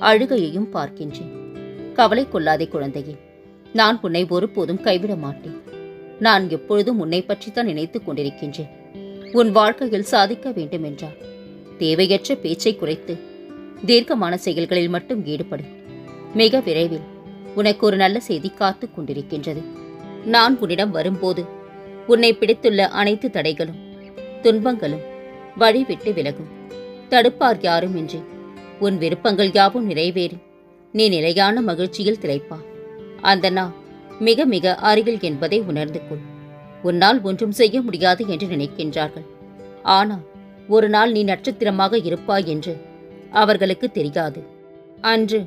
அழுகையையும் பார்க்கின்றேன். கவலை கொள்ளாதே குழந்தையே நான் உன்னை ஒருபோதும் கைவிட மாட்டேன். நான் எப்பொழுதும் உன்னை பற்றித்தான் நினைத்துக் கொண்டிருக்கின்றேன். உன் வாழ்க்கையில் சாதிக்க வேண்டும் என்றால் தேவையற்ற பேச்சை குறைத்து தீர்க்கமான செயல்களில் மட்டும் ஈடுபடு. மிக விரைவில் உனக்கு ஒரு நல்ல செய்தி காத்துக் கொண்டிருக்கின்றது. நான் உன்னிடம் வரும்போது உன்னை பிடித்துள்ள அனைத்து தடைகளும் துன்பங்களும் வழிவிட்டு விலகும். தடுப்பார் யாரும் இன்றி உன் விருப்பங்கள் யாவும் நிறைவேறி. நீ நிலையான மகிழ்ச்சியில் திளைப்பாய் அந்த நாள் மிக மிக அருகில் என்பதை உணர்ந்து கொள். உன்னால் ஒன்றும் செய்ய முடியாது என்று நினைக்கின்றார்கள். ஆனால் ஒரு நாள் நீ நட்சத்திரமாக இருப்பாய் என்று அவர்களுக்கு தெரியாது. அன்று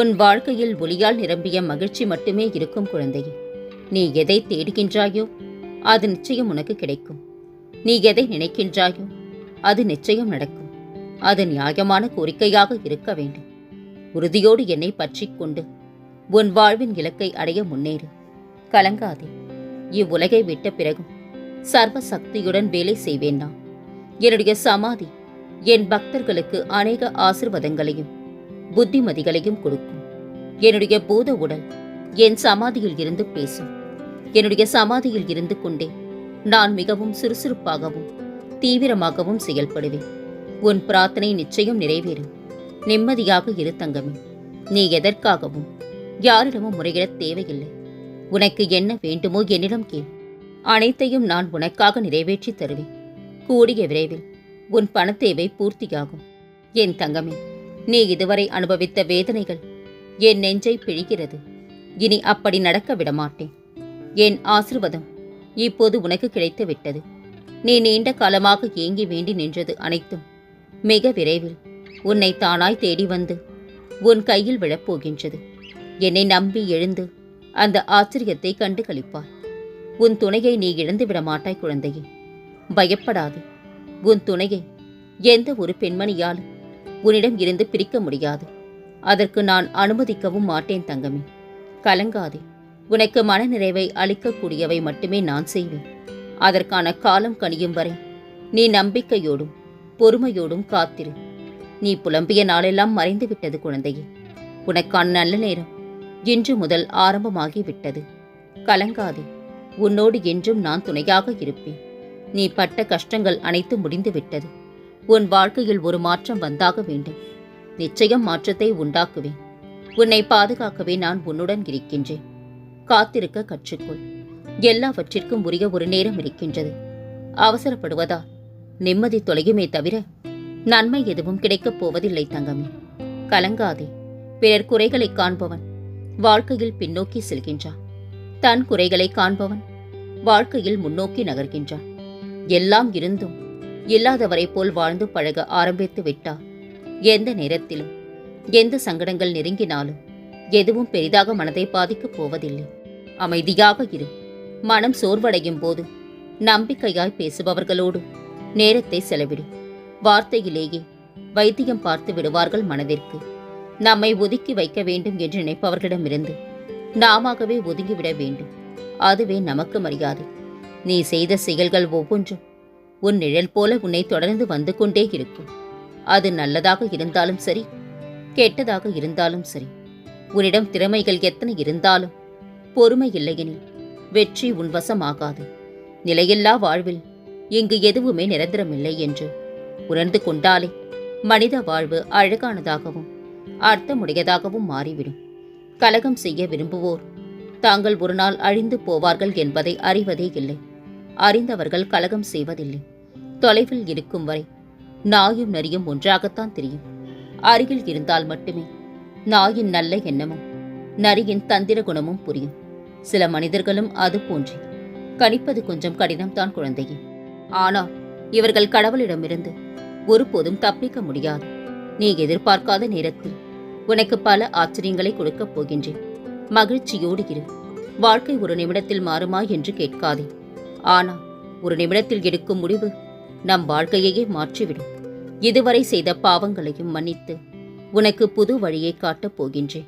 உன் வாழ்க்கையில் ஒளியால் நிரம்பிய மகிழ்ச்சி மட்டுமே இருக்கும் குழந்தையே. நீ எதை தேடுகின்றாயோ அது நிச்சயம் உனக்கு கிடைக்கும். நீ எதை நினைக்கின்றாயோ அது நிச்சயம் நடக்கும். அது நியாயமான கோரிக்கையாக இருக்க வேண்டும். உறுதியோடு என்னை பற்றிக் கொண்டு உன் வாழ்வின் இலக்கை அடைய முன்னேறு. கலங்காதே. இவ்வுலகை விட்ட பிறகும் சர்வ சக்தியுடன் வேலை செய்வேன் நான். என்னுடைய சமாதி என் பக்தர்களுக்கு அநேக ஆசிர்வாதங்களையும் புத்திமதிகளையும் கொடுக்கும். என்னுடைய பூத உடல் என் சமாதியில் இருந்து பேசும். என்னுடைய சமாதியில் இருந்து கொண்டே நான் மிகவும் சுறுசுறுப்பாகவும் தீவிரமாகவும் செயல்படுவேன். உன் பிரார்த்தனை நிச்சயம் நிறைவேறும். நிம்மதியாக இரு தங்கமே. நீ எதற்காகவும் யாரிடமும் முறையிடத் தேவையில்லை. உனக்கு என்ன வேண்டுமோ என்னிடம் கேள். அனைத்தையும் நான் உனக்காக நிறைவேற்றி தருவேன். கூடிய விரைவில் உன் பணத்தேவை பூர்த்தியாகும். என் தங்கமே நீ இதுவரை அனுபவித்த வேதனைகள் என் நெஞ்சை பிழிகிறது. இனி அப்படி நடக்க விடமாட்டேன். என் ஆசிர்வாதம் இப்போது உனக்கு கிடைத்து விட்டது நீ நீண்ட காலமாக ஏங்கி வேண்டி நின்றது அனைத்தும் மிக விரைவில் உன்னை தானாய் தேடி வந்து உன் கையில் விழப்போகின்றது. என்னை நம்பி எழுந்து அந்த ஆச்சரியத்தை கண்டு கழிப்பாய் உன் துணையை நீ இழந்து விட மாட்டாய் குழந்தையே. பயப்படாது. உன் துணையை எந்த ஒரு பெண்மணியாலும் உன்னிடம் இருந்து பிரிக்க முடியாது. அதற்கு நான் அனுமதிக்கவும் மாட்டேன் தங்கமே. கலங்காதே. உனக்கு மனநிறைவை அளிக்கக்கூடியவை மட்டுமே நான் செய்வேன். அதற்கான காலம் கனியும் வரை நீ நம்பிக்கையோடும் பொறுமையோடும் காத்திரு. நீ புலம்பிய நாளெல்லாம் மறைந்து விட்டது குழந்தையே. உனக்கான நல்ல நேரம் இன்று முதல் ஆரம்பமாகி விட்டது கலங்காதே. உன்னோடு என்றும் நான் துணையாக இருப்பேன். நீ பட்ட கஷ்டங்கள் அனைத்து முடிந்து விட்டது உன் வாழ்க்கையில் ஒரு மாற்றம் வந்தாக வேண்டும். நிச்சயம் மாற்றத்தை உண்டாக்குவேன். உன்னை பாதுகாக்கவே நான் உன்னுடன் இருக்கின்றேன். காத்திருக்க கற்றுக்கொள். எல்லாவற்றிற்கும் உரிய ஒரு நேரம் இருக்கின்றது. அவசரப்படுவதால் நிம்மதி தொலையுமே தவிர நன்மை எதுவும் கிடைக்கப் போவதில்லை தங்கமே. கலங்காதே. பிறர் குறைகளை காண்பவன் வாழ்க்கையில் பின்னோக்கி செல்கின்றான். தன் குறைகளை காண்பவன் வாழ்க்கையில் முன்னோக்கி நகர்கின்றான். எல்லாம் இருந்தும் இல்லாதவரை போல் வாழ்ந்து பழக ஆரம்பித்து விட்டார். எந்த நேரத்திலும் எந்த சங்கடங்கள் நெருங்கினாலும் எதுவும் பெரிதாக மனதை பாதிக்கப் போவதில்லை. அமைதியாக இரு. மனம் சோர்வடையும் போது நம்பிக்கையாய் பேசுபவர்களோடு நேரத்தை செலவிடு. வார்த்தையிலேயே வைத்தியம் பார்த்து விடுவார்கள் மனதிற்கு. நம்மை ஒதுக்கி வைக்க வேண்டும் என்று நினைப்பவர்களிடமிருந்து நாமாகவே ஒதுங்கிவிட வேண்டும். அதுவே நமக்கு மரியாதை. நீ செய்த செயல்கள் ஒவ்வொன்றும் உன் நிழல் போல உன்னை தொடர்ந்து வந்து கொண்டே இருக்கும். அது நல்லதாக இருந்தாலும் சரி கெட்டதாக இருந்தாலும் சரி. உன்னிடம் திறமைகள் எத்தனை இருந்தாலும் பொறுமை இல்லையெனில் வெற்றி உன் வசமாகாது. நிலையில்லா வாழ்வில் இங்கு எதுவுமே நிரந்தரமில்லை என்று. உணர்ந்து கொண்டாலே மனித வாழ்வு அழகானதாகவும் அர்த்தமுடையதாகவும் மாறிவிடும். கலகம் செய்ய விரும்புவோர் தாங்கள் ஒரு நாள் அழிந்து போவார்கள் என்பதை அறிவதே இல்லை. அறிந்தவர்கள் கலகம் செய்வதில்லை. தொலைவில் இருக்கும் வரை நாயும் நரியும் ஒன்றாகத்தான் தெரியும். அருகில் இருந்தால் மட்டுமே நாயின் நல்ல எண்ணமும் நரியின் தந்திர குணமும் புரியும். சில மனிதர்களும் அது போன்றே. கணிப்பது கொஞ்சம் கடினம்தான் குழந்தையே. ஆனால் இவர்கள் கடவுளிடமிருந்து ஒருபோதும் தப்பிக்க முடியாது. நீ எதிர்பார்க்காத நேரத்தில் உனக்கு பல ஆச்சரியங்களை கொடுக்கப் போகின்றேன். மகிழ்ச்சியோடு இரு. வாழ்க்கை ஒரு நிமிடத்தில் மாறுமா என்று கேட்காதே. ஆனால் ஒரு நிமிடத்தில் எடுக்கும் முடிவு நம் வாழ்க்கையையே மாற்றிவிடும். இதுவரை செய்த பாவங்களையும் மன்னித்து உனக்கு புது வழியை காட்டப் போகின்றேன்.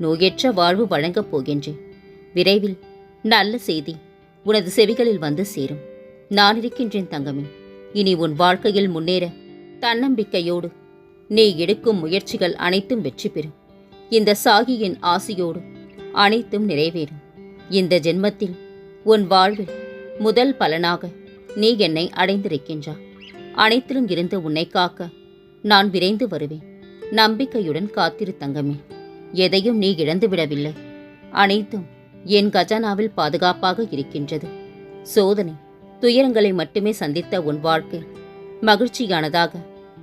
நோயற்ற வாழ்வு வழங்கப் போகின்றேன். விரைவில் நல்ல செய்தி உனது செவிகளில் வந்து சேரும். நான் இருக்கின்றேன் தங்கமே. இனி உன் வாழ்க்கையில் முன்னேற தன்னம்பிக்கையோடு நீ எடுக்கும் முயற்சிகள் அனைத்தும் வெற்றி பெறும். இந்த சாகியின் ஆசையோடு அனைத்தும் நிறைவேறும். இந்த ஜென்மத்தில் உன் வாழ்வில் முதல் பலனாக நீ என்னை அடைந்திருக்கின்றாய். அனைத்திலும் இருந்து உன்னை காக்க நான் விரைந்து வருவேன். நம்பிக்கையுடன் காத்திரு தங்கமே. எதையும் நீ இழந்துவிடவில்லை அனைத்தும் என் கஜானாவில் பாதுகாப்பாக இருக்கின்றது. சோதனை துயரங்களை மட்டுமே சந்தித்த உன் வாழ்க்கை. மகிழ்ச்சியானதாக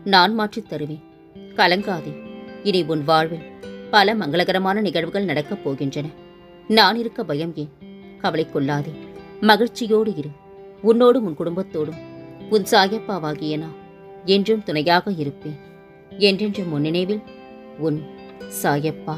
நான் மாற்றித் தருவேன். கலங்காதே. இனி உன் வாழ்வில் பல மங்களகரமான நிகழ்வுகள் நடக்கப் போகின்றன. நான் இருக்க பயம் ஏன்? கவலை கொள்ளாதே. மகிழ்ச்சியோடு இரு. உன்னோடும் உன் குடும்பத்தோடும். உன் சாயப்பாவாகிய நான் என்றும் துணையாக இருப்பேன். என்றென்றும் உன் நினைவில் உன் சாயப்பா.